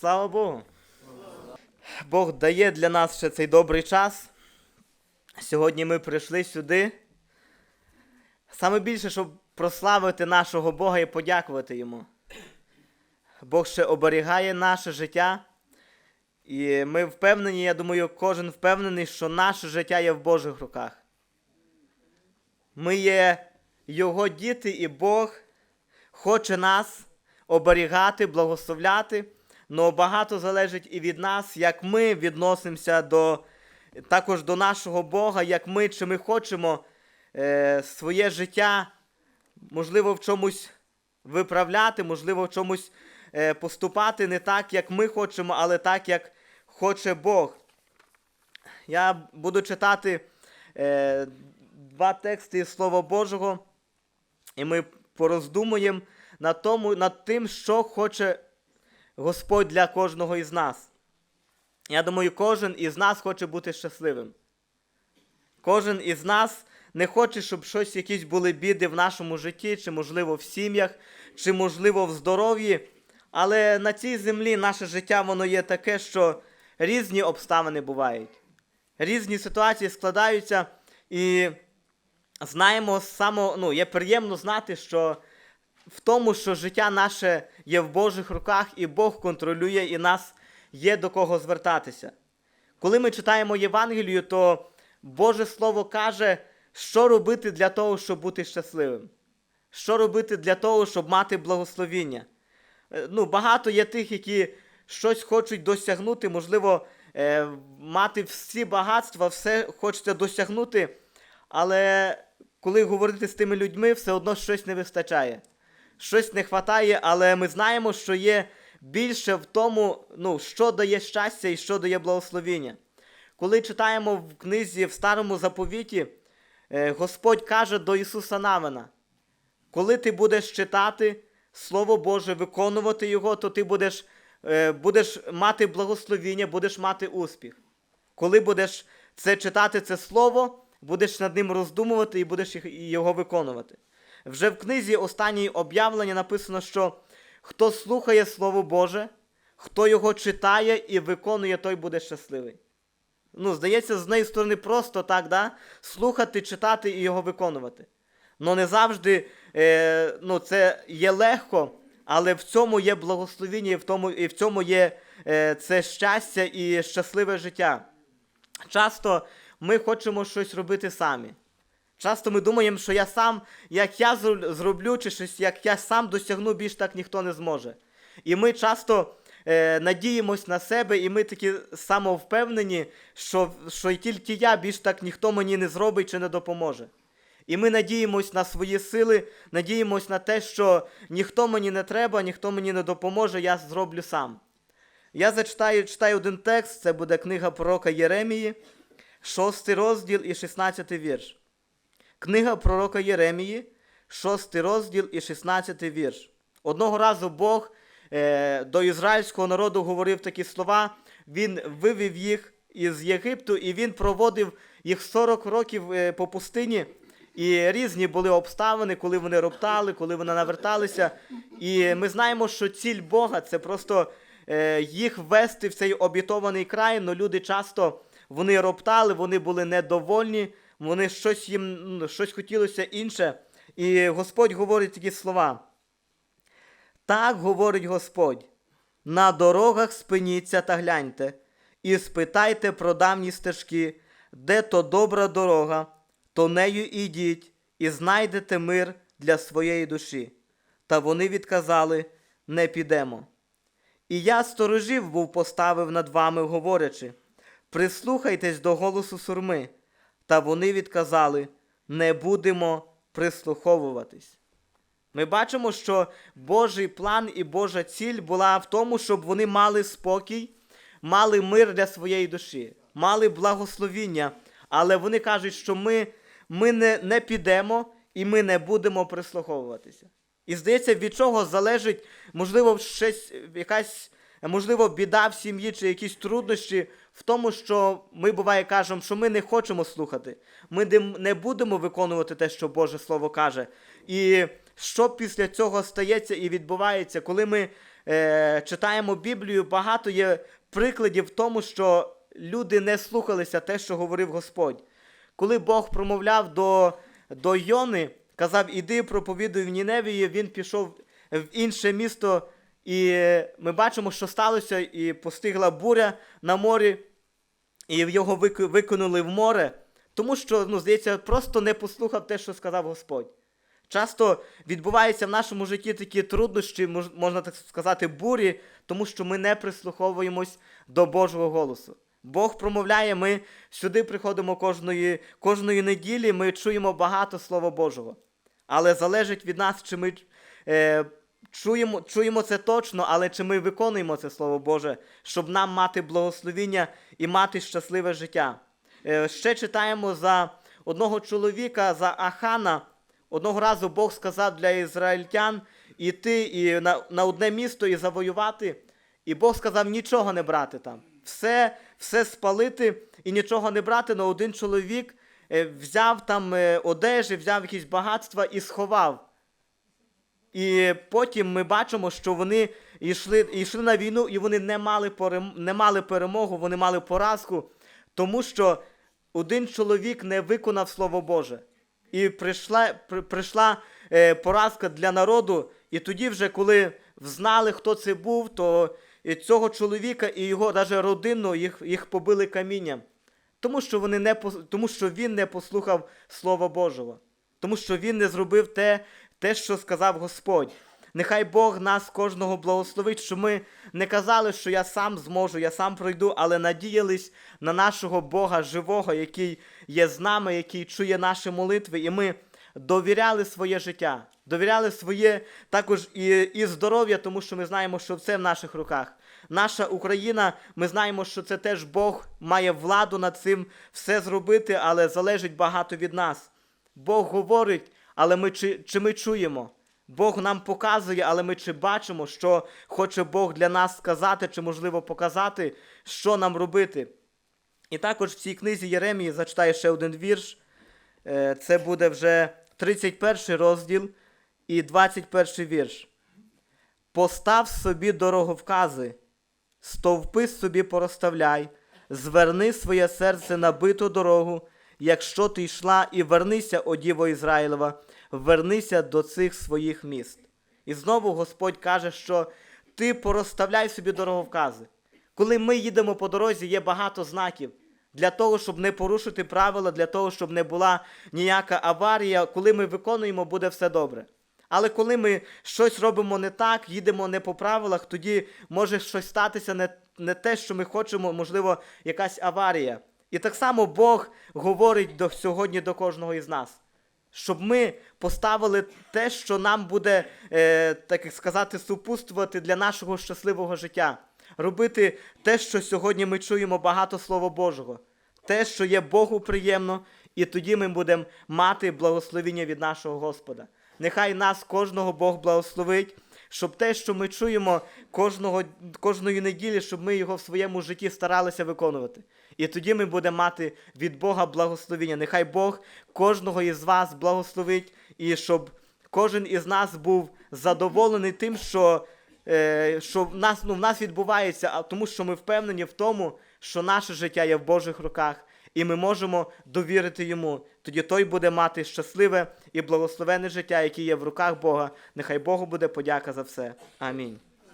Слава Богу. Бог дає для нас ще цей добрий час. Сьогодні ми прийшли сюди. Саме більше, щоб прославити нашого Бога і подякувати йому. Бог ще оберігає наше життя. І ми впевнені, я думаю, кожен впевнений, що наше життя є в Божих руках. Ми є Його діти, і Бог хоче нас оберігати, благословляти. Але багато залежить і від нас, як ми відносимося до, також до нашого Бога, як ми чи ми хочемо е, своє життя, можливо, в чомусь виправляти, можливо, в чомусь е, поступати не так, як ми хочемо, але так, як хоче Бог. Я буду читати е, два тексти із Слова Божого, і ми пороздумуємо над, тому, над тим, що хоче Господь для кожного із нас. Я думаю, кожен із нас хоче бути щасливим. Кожен із нас не хоче, щоб щось, якісь були біди в нашому житті, чи, можливо, в сім'ях, чи, можливо, в здоров'ї. Але на цій землі наше життя воно є таке, що різні обставини бувають. Різні ситуації складаються, і знаємо само, ну, є приємно знати, що в тому, що життя наше є в Божих руках, і Бог контролює, і нас є до кого звертатися. Коли ми читаємо Євангелію, то Боже Слово каже, що робити для того, щоб бути щасливим. Що робити для того, щоб мати благословіння. Е, Ну, багато є тих, які щось хочуть досягнути, можливо, е, мати всі багатства, все хочеться досягнути, але коли говорити з тими людьми, все одно щось не вистачає. Щось не вистачає, але ми знаємо, що є більше в тому, ну, що дає щастя і що дає благословіння. Коли читаємо в книзі в Старому заповіті, е, Господь каже до Ісуса Навина, коли ти будеш читати Слово Боже, виконувати його, то ти будеш, е, будеш мати благословіння, будеш мати успіх. Коли будеш це читати, це слово, будеш над ним роздумувати і будеш його виконувати. Вже в книзі останнє об'явлення написано, що хто слухає Слово Боже, хто його читає і виконує, той буде щасливий. Ну, здається, з неї сторони просто так, да? слухати, читати і його виконувати. Ну не завжди е, ну, це є легко, але в цьому є благословіння, і в, тому, і в цьому є е, це щастя і щасливе життя. Часто ми хочемо щось робити самі. Часто ми думаємо, що я сам, як я зроблю, чи щось, як я сам досягну, більш так ніхто не зможе. І ми часто е, надіємось на себе, і ми такі самовпевнені, що, що тільки я більш так ніхто мені не зробить чи не допоможе. І ми надіємось на свої сили, надіємось на те, що ніхто мені не треба, ніхто мені не допоможе, я зроблю сам. Я зачитаю читаю один текст, це буде книга пророка Єремії, 6 розділ і 16 вірш. Книга пророка Єремії, 6 розділ і 16 вірш. Одного разу Бог е, до ізраїльського народу говорив такі слова, він вивів їх із Єгипту, і він проводив їх 40 років е, по пустині. І різні були обставини, коли вони роптали, коли вони наверталися. І ми знаємо, що ціль Бога це просто е, їх ввести в цей обітований край, але люди часто вони роптали, вони були недовольні, вони щось їм ну, щось хотілося інше. І Господь говорить такі слова. Так говорить Господь: на дорогах спиніться та гляньте, і спитайте про давні стежки, де то добра дорога, то нею ідіть, і знайдете мир для своєї душі. Та вони відказали: не підемо. І я сторожів був поставив над вами, говорячи: прислухайтесь до голосу сурми. Та вони відказали: не будемо прислуховуватись. Ми бачимо, що Божий план і Божа ціль була в тому, щоб вони мали спокій, мали мир для своєї душі, мали благословіння. Але вони кажуть, що ми, ми не, не підемо і ми не будемо прислуховуватися. І здається, від чого залежить, можливо, щось, якась, можливо, біда в сім'ї чи якісь труднощі в тому, що ми буває кажемо, що ми не хочемо слухати. Ми не- не будемо виконувати те, що Боже Слово каже. І що після цього стається і відбувається, коли ми е, читаємо Біблію, багато є прикладів в тому, що люди не слухалися те, що говорив Господь. Коли Бог промовляв до, до Йони, казав, іди проповідуй в Ніневії, він пішов в інше місто, і ми бачимо, що сталося, і постигла буря на морі, і його викинули в море, тому що, ну, здається, просто не послухав те, що сказав Господь. Часто відбуваються в нашому житті такі труднощі, можна так сказати, бурі, тому що ми не прислуховуємось до Божого голосу. Бог промовляє, ми сюди приходимо кожної, кожної неділі, ми чуємо багато Слова Божого. Але залежить від нас, чи ми е, чуємо, чуємо це точно, але чи ми виконуємо це Слово Боже, щоб нам мати благословіння і мати щасливе життя. Е, ще читаємо за одного чоловіка, за Ахана. Одного разу Бог сказав для ізраїльтян іти і на, на одне місто і завоювати. І Бог сказав нічого не брати там. Все, все спалити і нічого не брати, але один чоловік е, взяв там е, одежі, взяв якісь багатства і сховав. І потім ми бачимо, що вони йшли, йшли на війну, і вони не мали, перем... не мали перемогу, вони мали поразку, тому що один чоловік не виконав Слово Боже. І прийшла, при- прийшла е, поразка для народу, і тоді, вже коли знали, хто це був, то цього чоловіка і його навіть родину їх, їх побили камінням. Тому що, вони не, тому що він не послухав Слова Божого. Тому що він не зробив те, те, що сказав Господь. Нехай Бог нас кожного благословить, що ми не казали, що я сам зможу, я сам пройду, але надіялись на нашого Бога живого, який є з нами, який чує наші молитви, і ми довіряли своє життя, довіряли своє також і, і здоров'я, тому що ми знаємо, що це в наших руках. Наша Україна, ми знаємо, що це теж Бог має владу над цим все зробити, але залежить багато від нас. Бог говорить, але ми чи, чи ми чуємо? Бог нам показує, але ми чи бачимо, що хоче Бог для нас сказати, чи можливо показати, що нам робити. І також в цій книзі Єремії зачитаю ще один вірш. Е, Це буде вже 31 розділ і 21 вірш. Постав собі дороговкази, стовпи собі порозставляй, зверни своє серце на биту дорогу, якщо ти йшла, і вернися, о Діво Ізраїлева, вернися до цих своїх міст. І знову Господь каже, що ти порозставляй собі дороговкази. Коли ми їдемо по дорозі, є багато знаків. Для того, щоб не порушити правила, для того, щоб не була ніяка аварія, коли ми виконуємо, буде все добре. Але коли ми щось робимо не так, їдемо не по правилах, тоді може щось статися не, не те, що ми хочемо, можливо, якась аварія. І так само Бог говорить до, сьогодні до кожного із нас, щоб ми поставили те, що нам буде, е, так сказати, супутствувати для нашого щасливого життя. Робити те, що сьогодні ми чуємо багато Слова Божого, те, що є Богу приємно, і тоді ми будемо мати благословіння від нашого Господа. Нехай нас кожного Бог благословить, щоб те, що ми чуємо кожного, кожної неділі, щоб ми його в своєму житті старалися виконувати. І тоді ми будемо мати від Бога благословіння. Нехай Бог кожного із вас благословить, і щоб кожен із нас був задоволений тим, що, е, що в, нас, ну, в нас відбувається, а тому що ми впевнені в тому, що наше життя є в Божих руках, і ми можемо довірити йому. Тоді той буде мати щасливе і благословенне життя, яке є в руках Бога. Нехай Богу буде подяка за все. Амінь.